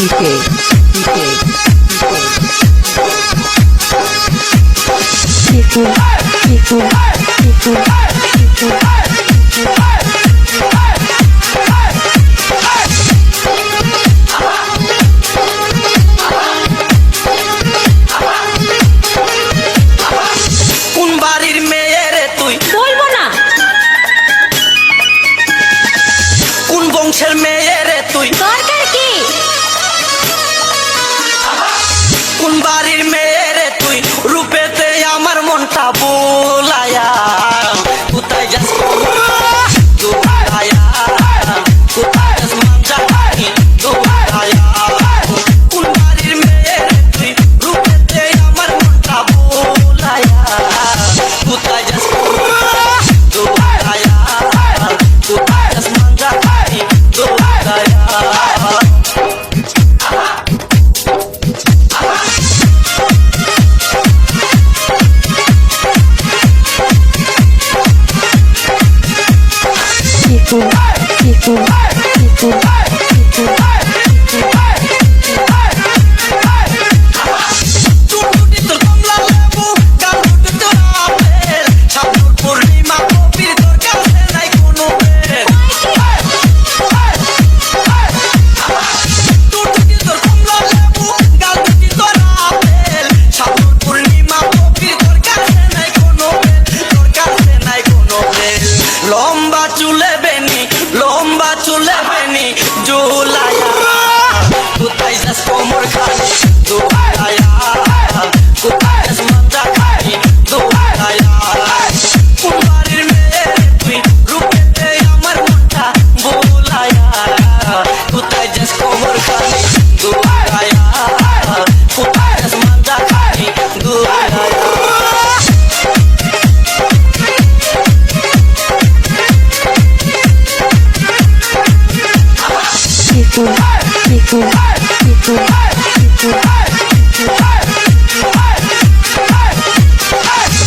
Hey! just for one. Lom চুলে বেনি লম্বা চুলে বেনি জুলাইয়া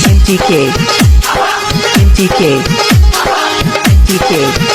MTK. MTK. MTK.